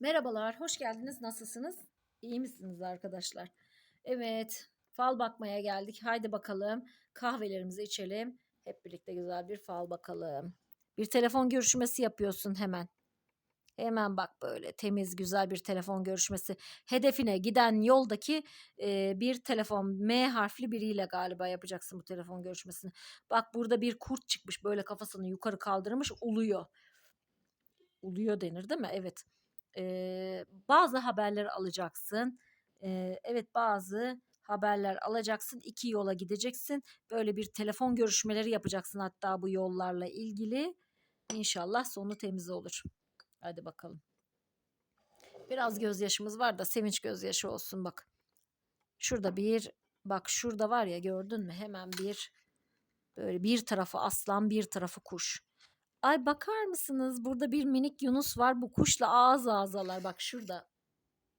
Merhabalar, hoş geldiniz. Nasılsınız? İyi misiniz arkadaşlar? Evet, fal bakmaya geldik. Haydi bakalım. Kahvelerimizi içelim. Hep birlikte güzel bir fal bakalım. Bir telefon görüşmesi yapıyorsun hemen. Hemen bak böyle temiz güzel bir telefon görüşmesi. Hedefine giden yoldaki e, bir telefon M harfli biriyle galiba yapacaksın bu telefon görüşmesini. Bak burada bir kurt çıkmış böyle kafasını yukarı kaldırmış uluyor. Uluyor denir değil mi? Evet. Eee, bazı haberler alacaksın. Eee, evet, bazı haberler alacaksın. 2 yola gideceksin. Böyle bir telefon görüşmeleri yapacaksın hatta bu yollarla ilgili. İnşallah sonu temiz olur. Hadi bakalım. Biraz gözyaşımız var da sevinç gözyaşı olsun bak. Şurada bir bak şurada var ya gördün mü? Hemen bir böyle bir tarafı aslan, bir tarafı kuş. Ay bakar mısınız? Burada bir minik yunus var. Bu kuşla ağız ağzalar. Bak şurada.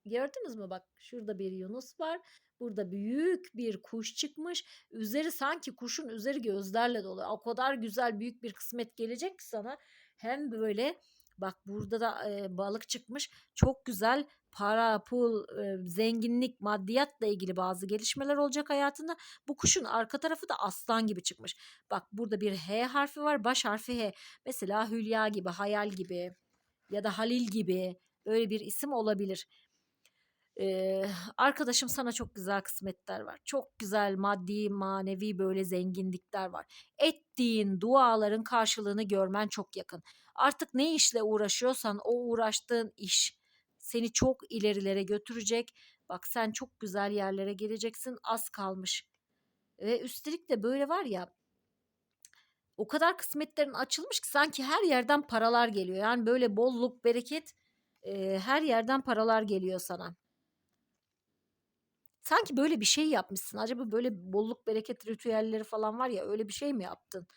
Gördünüz mü? Bak şurada bir yunus var. Burada büyük bir kuş çıkmış. Üzeri sanki kuşun üzeri gözlerle dolu. O kadar güzel büyük bir kısmet gelecek ki sana. Hem böyle bak burada da e, balık çıkmış. Çok güzel para, pul, e, zenginlik, maddiyatla ilgili bazı gelişmeler olacak hayatında. Bu kuşun arka tarafı da aslan gibi çıkmış. Bak burada bir H harfi var. Baş harfi H. Mesela Hülya gibi, Hayal gibi ya da Halil gibi böyle bir isim olabilir. Ee, arkadaşım sana çok güzel kısmetler var. Çok güzel maddi, manevi böyle zenginlikler var. Ettiğin duaların karşılığını görmen çok yakın. Artık ne işle uğraşıyorsan o uğraştığın iş seni çok ilerilere götürecek. Bak sen çok güzel yerlere geleceksin. Az kalmış. Ve üstelik de böyle var ya o kadar kısmetlerin açılmış ki sanki her yerden paralar geliyor. Yani böyle bolluk, bereket e, her yerden paralar geliyor sana. Sanki böyle bir şey yapmışsın. Acaba böyle bolluk, bereket ritüelleri falan var ya öyle bir şey mi yaptın?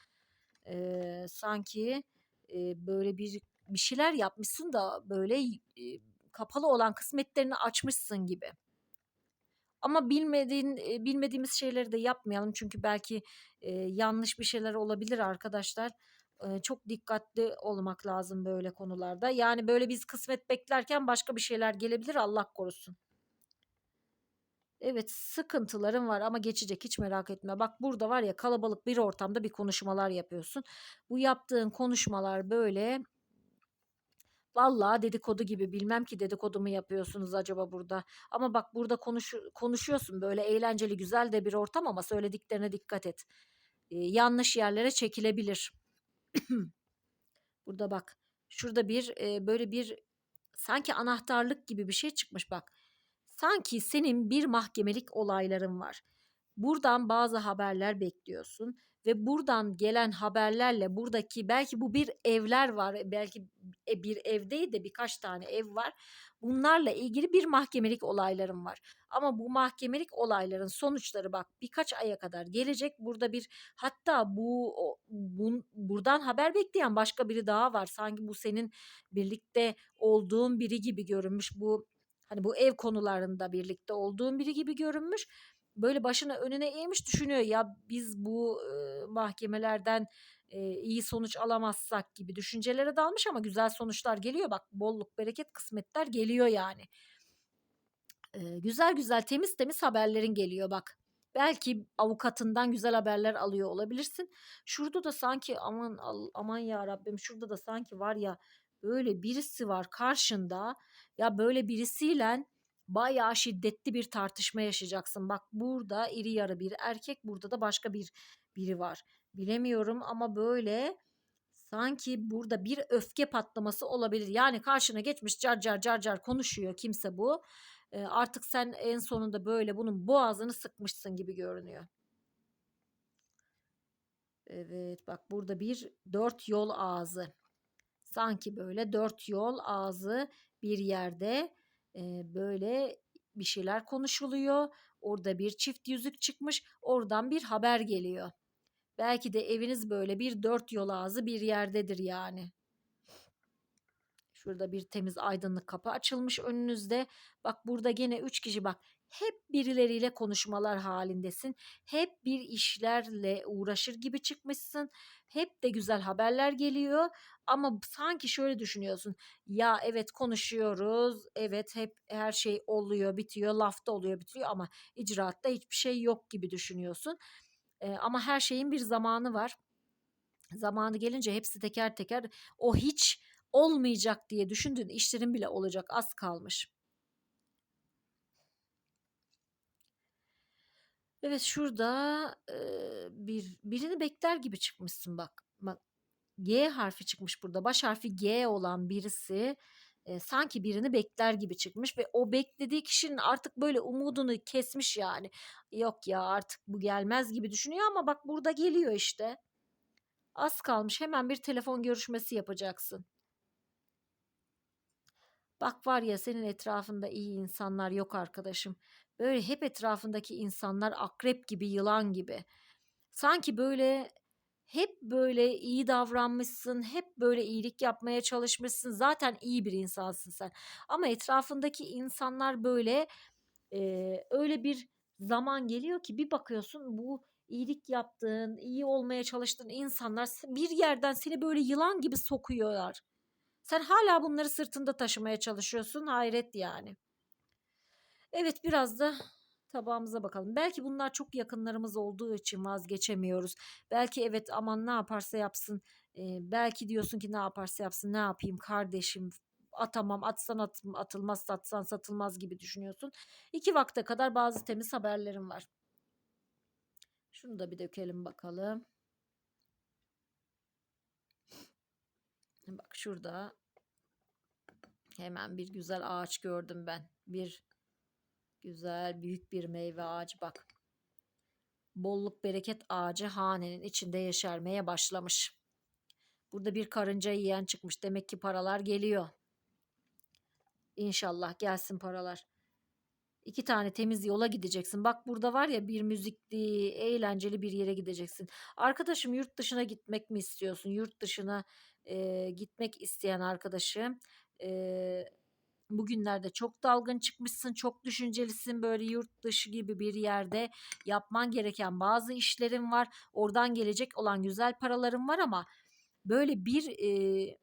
E, sanki e, böyle bir bir şeyler yapmışsın da böyle e, kapalı olan kısmetlerini açmışsın gibi. Ama bilmediğin e, bilmediğimiz şeyleri de yapmayalım çünkü belki e, yanlış bir şeyler olabilir arkadaşlar. Çok dikkatli olmak lazım böyle konularda. Yani böyle biz kısmet beklerken başka bir şeyler gelebilir Allah korusun. Evet sıkıntıların var ama geçecek hiç merak etme. Bak burada var ya kalabalık bir ortamda bir konuşmalar yapıyorsun. Bu yaptığın konuşmalar böyle Vallahi dedikodu gibi bilmem ki dedikodu mu yapıyorsunuz acaba burada. Ama bak burada konuş, konuşuyorsun böyle eğlenceli güzel de bir ortam ama söylediklerine dikkat et. Ee, yanlış yerlere çekilebilir. burada bak şurada bir e, böyle bir sanki anahtarlık gibi bir şey çıkmış bak. Sanki senin bir mahkemelik olayların var. Buradan bazı haberler bekliyorsun ve buradan gelen haberlerle buradaki belki bu bir evler var belki e, bir ev değil de birkaç tane ev var. Bunlarla ilgili bir mahkemelik olaylarım var. Ama bu mahkemelik olayların sonuçları bak birkaç aya kadar gelecek. Burada bir hatta bu, bu buradan haber bekleyen başka biri daha var. Sanki bu senin birlikte olduğun biri gibi görünmüş. Bu hani bu ev konularında birlikte olduğun biri gibi görünmüş böyle başını önüne eğmiş düşünüyor ya biz bu e, mahkemelerden e, iyi sonuç alamazsak gibi düşüncelere dalmış ama güzel sonuçlar geliyor bak bolluk bereket kısmetler geliyor yani. E, güzel güzel temiz temiz haberlerin geliyor bak. Belki avukatından güzel haberler alıyor olabilirsin. Şurada da sanki aman aman ya Rabbim şurada da sanki var ya böyle birisi var karşında. Ya böyle birisiyle bayağı şiddetli bir tartışma yaşayacaksın. Bak burada iri yarı bir erkek, burada da başka bir biri var. Bilemiyorum ama böyle sanki burada bir öfke patlaması olabilir. Yani karşına geçmiş car car car car konuşuyor kimse bu. E, artık sen en sonunda böyle bunun boğazını sıkmışsın gibi görünüyor. Evet bak burada bir dört yol ağzı. Sanki böyle dört yol ağzı bir yerde e, böyle bir şeyler konuşuluyor. Orada bir çift yüzük çıkmış. Oradan bir haber geliyor. Belki de eviniz böyle bir dört yol ağzı bir yerdedir yani. Şurada bir temiz aydınlık kapı açılmış önünüzde. Bak burada gene üç kişi bak. Hep birileriyle konuşmalar halindesin. Hep bir işlerle uğraşır gibi çıkmışsın. Hep de güzel haberler geliyor. Ama sanki şöyle düşünüyorsun. Ya evet konuşuyoruz. Evet hep her şey oluyor, bitiyor. Lafta oluyor, bitiyor ama icraatta hiçbir şey yok gibi düşünüyorsun. Eee, ama her şeyin bir zamanı var. Zamanı gelince hepsi teker teker o hiç olmayacak diye düşündüğün işlerin bile olacak. Az kalmış. Evet şurada eee, bir birini bekler gibi çıkmışsın bak. Bak G harfi çıkmış burada. Baş harfi G olan birisi e, sanki birini bekler gibi çıkmış ve o beklediği kişinin artık böyle umudunu kesmiş yani. Yok ya artık bu gelmez gibi düşünüyor ama bak burada geliyor işte. Az kalmış hemen bir telefon görüşmesi yapacaksın. Bak var ya senin etrafında iyi insanlar yok arkadaşım. Böyle hep etrafındaki insanlar akrep gibi, yılan gibi. Sanki böyle hep böyle iyi davranmışsın, hep böyle iyilik yapmaya çalışmışsın. Zaten iyi bir insansın sen. Ama etrafındaki insanlar böyle eee, öyle bir zaman geliyor ki bir bakıyorsun bu iyilik yaptığın, iyi olmaya çalıştığın insanlar bir yerden seni böyle yılan gibi sokuyorlar. Sen hala bunları sırtında taşımaya çalışıyorsun. Hayret yani. Evet biraz da tabağımıza bakalım. Belki bunlar çok yakınlarımız olduğu için vazgeçemiyoruz. Belki evet aman ne yaparsa yapsın. Ee, belki diyorsun ki ne yaparsa yapsın ne yapayım kardeşim atamam atsan at, atılmaz satsan satılmaz gibi düşünüyorsun. İki vakte kadar bazı temiz haberlerim var. Şunu da bir dökelim bakalım. Bak şurada hemen bir güzel ağaç gördüm ben. Bir güzel büyük bir meyve ağacı bak. Bolluk bereket ağacı hanenin içinde yeşermeye başlamış. Burada bir karınca yiyen çıkmış. Demek ki paralar geliyor. İnşallah gelsin paralar. İki tane temiz yola gideceksin. Bak burada var ya bir müzikli, eğlenceli bir yere gideceksin. Arkadaşım yurt dışına gitmek mi istiyorsun? Yurt dışına e, gitmek isteyen arkadaşım. E, bugünlerde çok dalgın çıkmışsın, çok düşüncelisin. Böyle yurt dışı gibi bir yerde yapman gereken bazı işlerin var. Oradan gelecek olan güzel paraların var ama böyle bir e,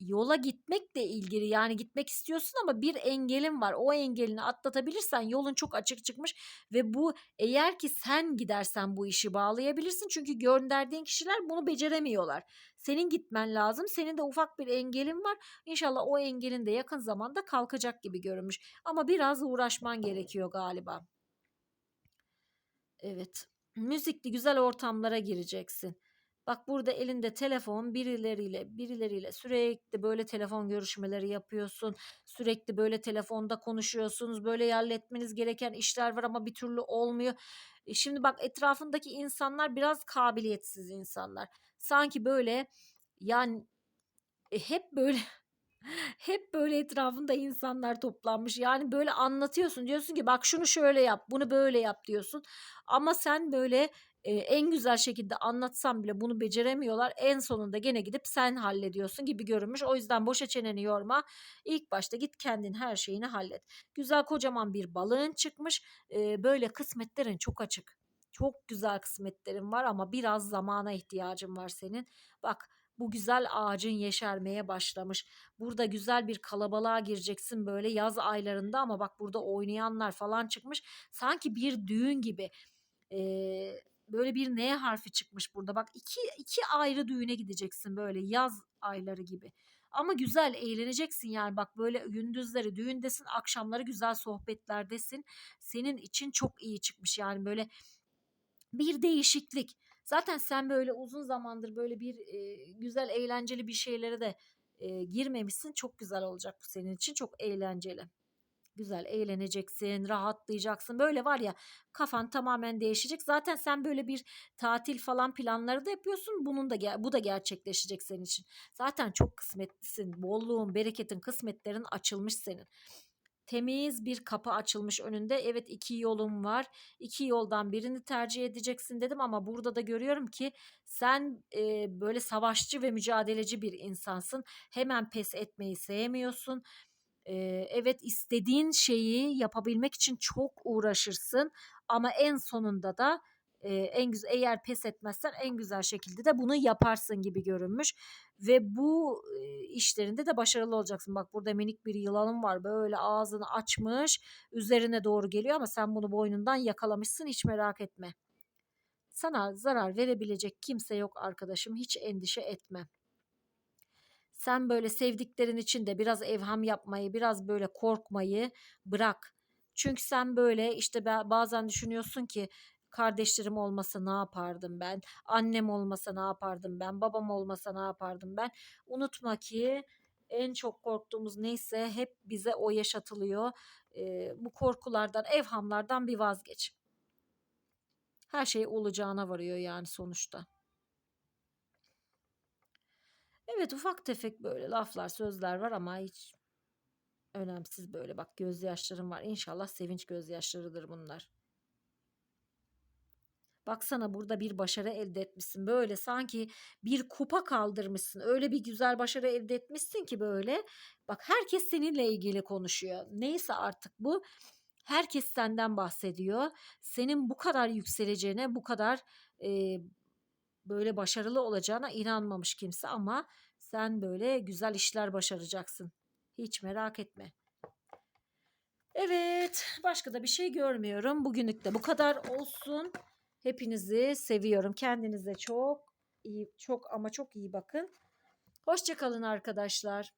yola gitmekle ilgili yani gitmek istiyorsun ama bir engelin var. O engelini atlatabilirsen yolun çok açık çıkmış ve bu eğer ki sen gidersen bu işi bağlayabilirsin. Çünkü gönderdiğin kişiler bunu beceremiyorlar. Senin gitmen lazım. Senin de ufak bir engelin var. İnşallah o engelin de yakın zamanda kalkacak gibi görünmüş. Ama biraz uğraşman gerekiyor galiba. Evet. Müzikli güzel ortamlara gireceksin. Bak burada elinde telefon birileriyle birileriyle sürekli böyle telefon görüşmeleri yapıyorsun. Sürekli böyle telefonda konuşuyorsunuz. Böyle halletmeniz gereken işler var ama bir türlü olmuyor. E şimdi bak etrafındaki insanlar biraz kabiliyetsiz insanlar. Sanki böyle yani e, hep böyle hep böyle etrafında insanlar toplanmış. Yani böyle anlatıyorsun. Diyorsun ki bak şunu şöyle yap, bunu böyle yap diyorsun. Ama sen böyle e, en güzel şekilde anlatsan bile bunu beceremiyorlar. En sonunda gene gidip sen hallediyorsun gibi görünmüş. O yüzden boşa çeneni yorma. İlk başta git kendin her şeyini hallet. Güzel kocaman bir balığın çıkmış. E, böyle kısmetlerin çok açık. Çok güzel kısmetlerin var ama biraz zamana ihtiyacın var senin. Bak bu güzel ağacın yeşermeye başlamış. Burada güzel bir kalabalığa gireceksin böyle yaz aylarında ama bak burada oynayanlar falan çıkmış. Sanki bir düğün gibi. Ee, böyle bir N harfi çıkmış burada. Bak iki, iki ayrı düğüne gideceksin böyle yaz ayları gibi. Ama güzel eğleneceksin yani bak böyle gündüzleri düğündesin akşamları güzel sohbetlerdesin. Senin için çok iyi çıkmış yani böyle bir değişiklik. Zaten sen böyle uzun zamandır böyle bir e, güzel eğlenceli bir şeylere de e, girmemişsin. Çok güzel olacak bu senin için çok eğlenceli. Güzel eğleneceksin, rahatlayacaksın. Böyle var ya kafan tamamen değişecek. Zaten sen böyle bir tatil falan planları da yapıyorsun. Bunun da bu da gerçekleşecek senin için. Zaten çok kısmetlisin. Bolluğun, bereketin, kısmetlerin açılmış senin temiz bir kapı açılmış önünde. Evet iki yolum var. İki yoldan birini tercih edeceksin dedim ama burada da görüyorum ki sen e, böyle savaşçı ve mücadeleci bir insansın. Hemen pes etmeyi sevmiyorsun. E, evet istediğin şeyi yapabilmek için çok uğraşırsın ama en sonunda da e, en güzel eğer pes etmezsen en güzel şekilde de bunu yaparsın gibi görünmüş ve bu e, işlerinde de başarılı olacaksın. Bak burada minik bir yılanın var böyle ağzını açmış üzerine doğru geliyor ama sen bunu boynundan yakalamışsın hiç merak etme. Sana zarar verebilecek kimse yok arkadaşım hiç endişe etme. Sen böyle sevdiklerin için de biraz evham yapmayı, biraz böyle korkmayı bırak. Çünkü sen böyle işte ba- bazen düşünüyorsun ki kardeşlerim olmasa ne yapardım ben? Annem olmasa ne yapardım ben? Babam olmasa ne yapardım ben? Unutma ki en çok korktuğumuz neyse hep bize o yaşatılıyor. Ee, bu korkulardan, evhamlardan bir vazgeç. Her şey olacağına varıyor yani sonuçta. Evet ufak tefek böyle laflar, sözler var ama hiç önemsiz böyle. Bak gözyaşlarım var. İnşallah sevinç gözyaşlarıdır bunlar. Baksana burada bir başarı elde etmişsin. Böyle sanki bir kupa kaldırmışsın. Öyle bir güzel başarı elde etmişsin ki böyle. Bak herkes seninle ilgili konuşuyor. Neyse artık bu. Herkes senden bahsediyor. Senin bu kadar yükseleceğine, bu kadar e, böyle başarılı olacağına inanmamış kimse ama sen böyle güzel işler başaracaksın. Hiç merak etme. Evet, başka da bir şey görmüyorum. Bugünlük de bu kadar olsun. Hepinizi seviyorum. Kendinize çok iyi, çok ama çok iyi bakın. Hoşça kalın arkadaşlar.